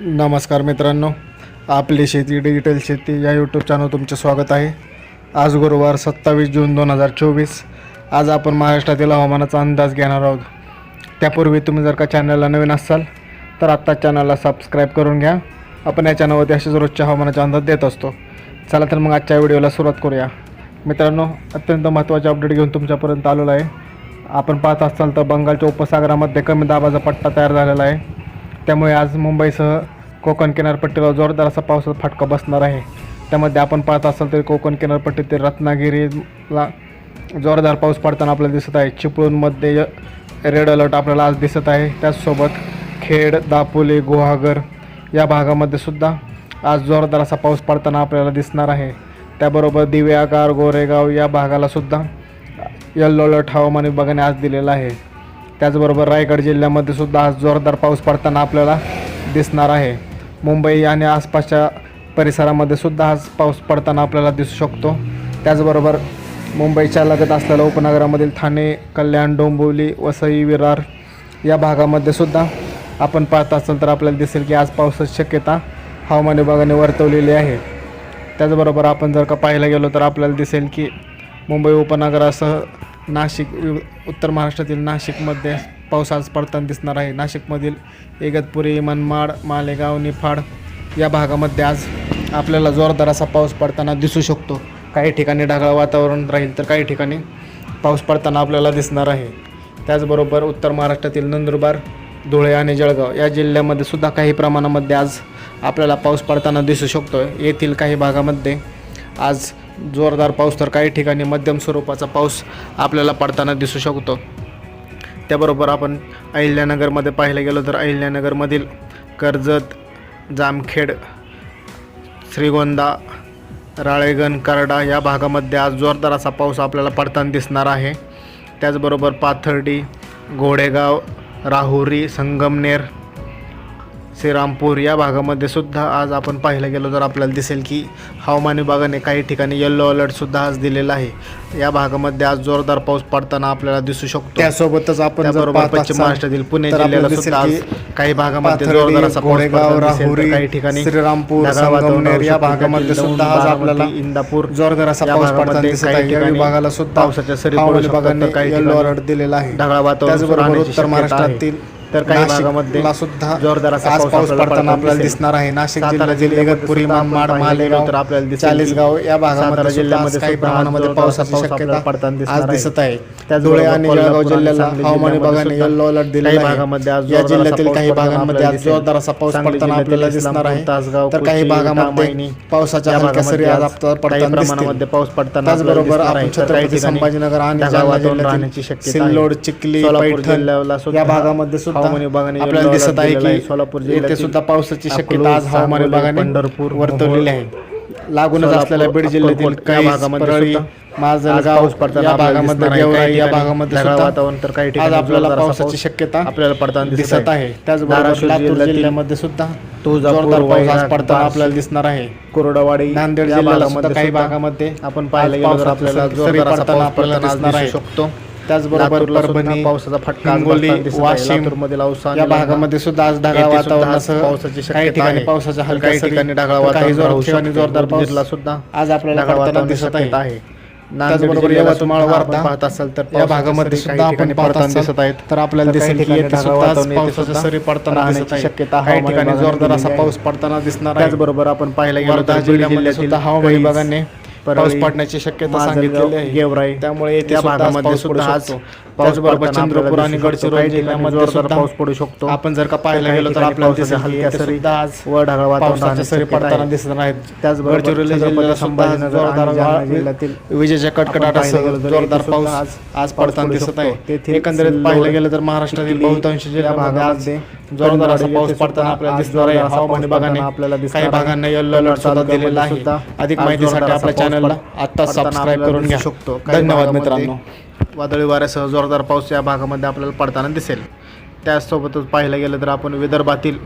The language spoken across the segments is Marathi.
नमस्कार मित्रांनो आपली शेती डिजिटल शेती या यूट्यूब चॅनल तुमचे स्वागत आहे. आज गुरुवार सत्तावीस जून दोन हजार चोवीस. आज आपण महाराष्ट्रातील हवामानाचा अंदाज घेणार आहोत. त्यापूर्वी तुम्ही जर का चॅनलला नवीन असाल तर आत्ता चॅनलला सबस्क्राईब करून घ्या. आपण या चॅनलवरती असेच रोजच्या हवामानाचा अंदाज देत असतो. चला तर मग आजच्या व्हिडिओला सुरुवात करूया. मित्रांनो अत्यंत महत्त्वाचे अपडेट घेऊन तुमच्यापर्यंत आलेलो आहे. आपण पाहत असाल तर बंगालच्या उपसागरामध्ये कमी दाबाचा पट्टा तयार झालेला आहे. त्यामुळे आज मुंबईसह कोकण किनारपट्टीला जोरदार असा पावसाचा फटका बसणार आहे. त्यामध्ये आपण पाहत असाल तरी कोकण किनारपट्टीतील रत्नागिरीला जोरदार पाऊस पडताना आपल्याला दिसत आहे. चिपळूणमध्ये य- रेड अलर्ट आपल्याला आज दिसत आहे. त्याचसोबत खेड दापोली गुहागर या भागामध्ये सुद्धा आज जोरदार असा पाऊस पडताना आपल्याला दिसणार आहे. त्याबरोबर दिव्यागार गोरेगाव या भागाला सुद्धा येल्लो अलर्ट हवामान विभागाने आज दिलेला आहे. त्याचबरोबर रायगड जिल्ह्यामध्ये सुद्धा आज जोरदार पाऊस पडताना आपल्याला दिसणार आहे. मुंबई आणि आसपासच्या परिसरामध्ये सुद्धा आज पाऊस पडताना आपल्याला दिसू शकतो. त्याचबरोबर मुंबईच्या लगत असलेल्या उपनगरामधील ठाणे कल्याण डोंबिवली वसई विरार या भागामध्ये सुद्धा आपण पाहत असाल तर आपल्याला दिसेल की आज पावसाची शक्यता हवामान विभागाने वर्तवलेली आहे. त्याचबरोबर आपण जर का पाहायला गेलो तर आपल्याला दिसेल की मुंबई उपनगरासह नाशिक उत्तर महाराष्ट्रातील नाशिकमध्ये पाऊस आज पडताना दिसणार आहे. नाशिकमधील इगतपुरी मनमाड मालेगाव निफाड या भागामध्ये आज आपल्याला जोरदार असा पाऊस पडताना दिसू शकतो. काही ठिकाणी ढगाळ वातावरण राहील तर काही ठिकाणी पाऊस पडताना आपल्याला दिसणार आहे. त्याचबरोबर उत्तर महाराष्ट्रातील नंदुरबार धुळे आणि जळगाव या जिल्ह्यामध्ये सुद्धा काही प्रमाणामध्ये आज आपल्याला पाऊस पडताना दिसू शकतो येथील काही भागामध्ये आज जोरदार पाऊस तर काही ठिकाणी मध्यम स्वरूपाचा पाऊस आपल्याला पडताना दिसू शकतो. त्याबरोबर आपण अहिल्यानगरमध्ये पाहायला गेलो तर अहिल्यानगरमधील कर्जत जामखेड श्रीगोंदा राळेगण करडा या भागामध्ये आज जोरदार असा पाऊस आपल्याला पडताना दिसणार आहे. त्याचबरोबर पाथर्डी घोडेगाव राहुरी संगमनेर श्रीरामपूर या भागामध्ये सुद्धा आज आपण पाहायला गेलो तर आपल्याला दिसेल की हवामान विभागाने काही ठिकाणी येल्लो अलर्टसुद्धा आज दिलेला आहे. या भागामध्ये आज जोरदार पाऊस पडताना आपल्याला दिसू शकतो. त्यासोबतच आपण पश्चिम महाराष्ट्रातील पुणे जिल्ह्याला सुद्धा आज काही भागामध्ये जोरदार असा पाऊस राहुरी, काही ठिकाणी श्रीरामपूर, या. भागामध्ये सुद्धा आज आपल्याला इंदापूर जोरदार असा पाऊस पडताना दिसत आहे. या विभागाला सुद्धा पावसाच्या सरी पडू शकतात, काही येलो ठिकाणी अलर्ट दिलेला आहे. ढगाळ वातावरण उत्तर. महाराष्ट्रातील तर काही भागामध्ये सुद्धा जोरदार असा आज पाऊस पडताना आपल्याला. दिसणार आहे नाशिक जिल्ह्यातील जिल्ह्यामध्ये इगतपुरी मनमाड मालेगाव तर आपल्याला चाळीसगाव या भागामध्ये जिल्ह्यामध्ये काही प्रमाणामध्ये पावसाची शक्यता पडताना आज. दिसत आहे त्याचबरोबर धुळे आणि जळगाव जिल्ह्याला हवामान विभागाने सुद्धा येलो अलर्ट दिलेला भागामध्ये आज या जिल्ह्यातील काही भागांमध्ये आज जोरदार असा पाऊस पडताना आपल्याला दिसणार आहे तासगाव, तर काही भागामध्ये पावसाच्या हलक्या सरी आज पडताना प्रमाणामध्ये दिसतील पाऊस पडताना त्याचबरोबर. आपण छत्रपती संभाजीनगर आणि जालना जिल्ह्यातील राहण्याची शक्यता आहे. सिल्लोड चिखली पैठण या भागामध्ये सुद्धा हवामान विभागाने आपल्याला दिसत आहे. की सोलापूर येथे जिल्ह्यातील सुद्धा पावसाची शक्यता आज हवामान विभागाने पंढरपूर, वर्तवलेली आहे. लागूनच असलेल्या बीड जिल्ह्यातील काही भागामध्ये माजलगाव या भागामध्ये या भागामध्ये वातावरण तर काही आज आपल्याला पावसाची शक्यता आपल्याला पडताना दिसत आहे. त्याचबरोबर लातूर जिल्ह्यामध्ये सुद्धा तुळजापूर, जोरदार पाऊस आज वैराट, पडताना आपल्याला दिसणार आहे. कोरडवाडी नांदेड या जिल्ह्याला सुद्धा भागामध्ये काही भागामध्ये आपण पाहायला गेलो आपल्याला जोरदार पडताना आपल्याला दिसणार आहे. शकतो. त्याचबरोबर परभणी पावसाचा फटका आहे. वाशिम या भागामध्ये सुद्धा आज ढगाळ वातावरणासह पावसाची काही ठिकाणी आहे. पावसाच्या हलक्या ठिकाणी ढगाळ वातावरण. जोरदार पाऊस जिल्ह्याला सुद्धा आज आपल्याला दिसत आहे आहे त्याचबरोबर यवतमाळ वर्धा पाहत असाल तर या भागामध्ये सुद्धा आपण ठिकाणी पाहत पडताना असाल दिसत आहेत तर आपल्याला दिसेल की येथे सुद्धा पावसाच्या सरी पडताना दिसत आहे शक्यता हवामान ठिकाणी जोरदार असा पाऊस आहे. पडताना दिसणार आहे त्याचबरोबर आपण पाहायला गेलो जिल्ह्यामध्ये सुद्धा हवामान विभागाने पाऊस पडण्याची शक्यता सांगितलेली आहे. गेवराई त्यामुळे येथे या सुद्धा आज भागामध्ये सुद्धा आज त्याचबरोबर चंद्रपूर आणि. गडचिरोली जिल्ह्यामध्ये सुद्धा पाऊस पडू शकतो. आपण जर का पाहायला गेलो तर आपल्याला हलक्या सरी आज व ढगाळ सरी पडताना. दिसत आहेत त्याचबरोबर गडचिरोली जिल्ह्याला जोरदार जिल्ह्यातील विजेच्या कडकडाटासह जोरदार पाऊस आज पडताना दिसत आहे. एकंदरीत पाहायला गेलं तर महाराष्ट्रातील बहुतांश जिल्ह्यामध्ये आज भागामध्ये जोरदार असा पाऊस पडताना आपल्याला दिसणार आहे. हवामान विभागाने आपल्याला काही आहे. भागांना येल्लो अलर्ट सुद्धा दिलेला आहे. अधिक माहितीसाठी आपल्या पाऊस चॅनलला आत्ता पडताना सबस्क्राईब करून घ्या. शकतो. धन्यवाद मित्रांनो. वादळी वाऱ्यासह जोरदार पाऊस या भागामध्ये आपल्याला पडताना दिसेल. त्याचसोबतच पाहायला गेलं तर आपण विदर्भातील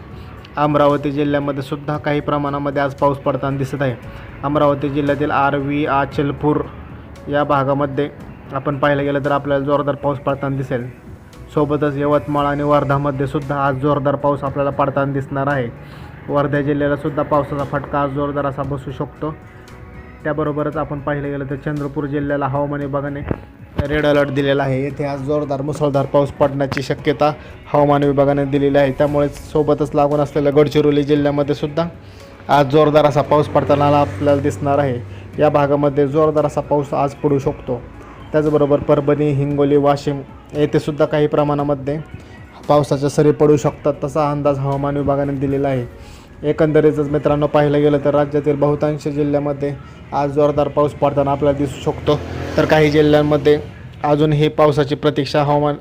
अमरावती जिल्ह्यामध्ये सुद्धा काही प्रमाणामध्ये आज पाऊस पडताना दिसत आहे. अमरावती जिल्ह्यातील आर्वी आचलपूर या भागामध्ये आपण पाहायला गेलं तर आपल्याला जोरदार पाऊस पडताना दिसेल. सोबतच यवतमाळ आणि वर्धामध्ये सुद्धा आज जोरदार पाऊस आपल्याला पडताना दिसणार आहे. वर्धा जिल्ह्याला सुद्धा पावसाचा फटका आज जोरदार असा बसू शकतो. त्याबरोबरच आपण पाहिलं गेलं तर चंद्रपूर जिल्ह्याला हवामान विभागाने रेड अलर्ट दिलेला आहे. येथे आज जोरदार मुसळधार पाऊस पडण्याची शक्यता हवामान विभागाने दिलेली आहे. त्यामुळे सोबतच लागून असलेल्या गडचिरोली जिल्ह्यामध्ये सुद्धा आज जोरदार असा पाऊस पडताना आपल्याला दिसणार आहे. या भागामध्ये जोरदार असा पाऊस आज पडू शकतो. त्याचबरोबर परभणी हिंगोली वाशिम येथे सुद्धा काही प्रमाणामध्ये पावसाच्या सरी पडू शकतात तसा अंदाज हवामान विभागाने दिलेला आहे. एकंदरीतच मित्रांनो पाहिलं गेलं तर राज्यातील बहुतांश जिल्ह्यामध्ये आज जोरदार पाऊस पडताना आपल्याला दिसू शकतो. तर काही जिल्ह्यांमध्ये अजूनही पावसाची प्रतीक्षा हवामान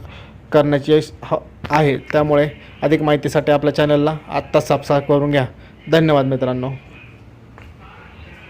करण्याची ह आहे. त्यामुळे अधिक माहितीसाठी आपल्या चॅनलला आत्ताच सबस्क्राईब करून घ्या. धन्यवाद मित्रांनो.